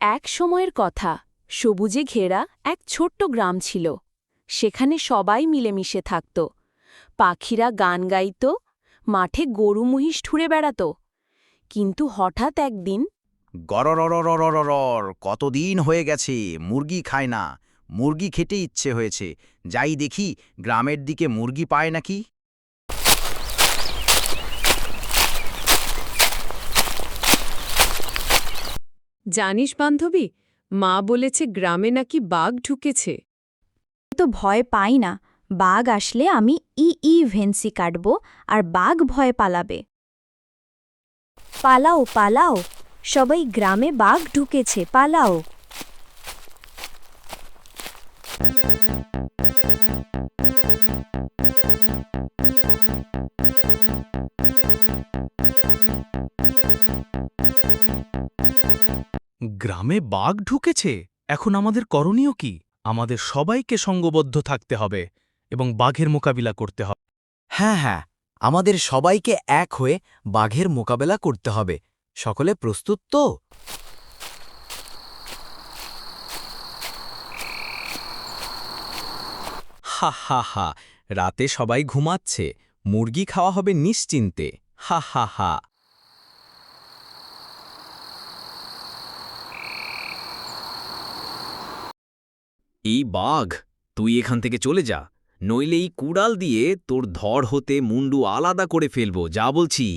এক সময়ের কথা, সবুজে ঘেরা এক ছোট্ট গ্রাম ছিল। সেখানে সবাই মিলেমিশে থাকত। পাখিরা গান গাইত, মাঠে গরু মহিষ ঠুরে বেড়াত। কিন্তু হঠাৎ একদিন গররররররর কতদিন হয়ে গেছে, মুরগি খায় না। মুরগি খেতে ইচ্ছে হয়েছে। যাই দেখি, গ্রামের দিকে মুরগি পায় নাকি? জানিস বান্ধবী, মা বলেছে গ্রামে নাকি বাঘ ঢুকেছে। তো ভয় পাই না, বাঘ আসলে আমি ই ই ভেন্সি কাটব আর বাঘ ভয় পালাবে। পালাও পালাও, সবাই গ্রামে বাঘ ঢুকেছে, পালাও। গ্রামে বাঘ ঢুকেছে? এখন আমাদের করণীয় কি? আমাদের সবাইকে সঙ্গবদ্ধ থাকতে হবে এবং বাঘের মোকাবিলা করতে হবে। হ্যাঁ হ্যাঁ আমাদের সবাইকে এক হয়ে বাঘের মোকাবেলা করতে হবে। সকলে প্রস্তুত তো? হা হা হা রাতে সবাই ঘুমাচ্ছে মুরগি খাওয়া হবে নিশ্চিন্তে। হা হা হা। এই বাঘ, তুই এখান থেকে চলে যা, নইলে এই কুড়াল দিয়ে তোর ধর হতে মুন্ডু আলাদা করে ফেলব, যা বলছি।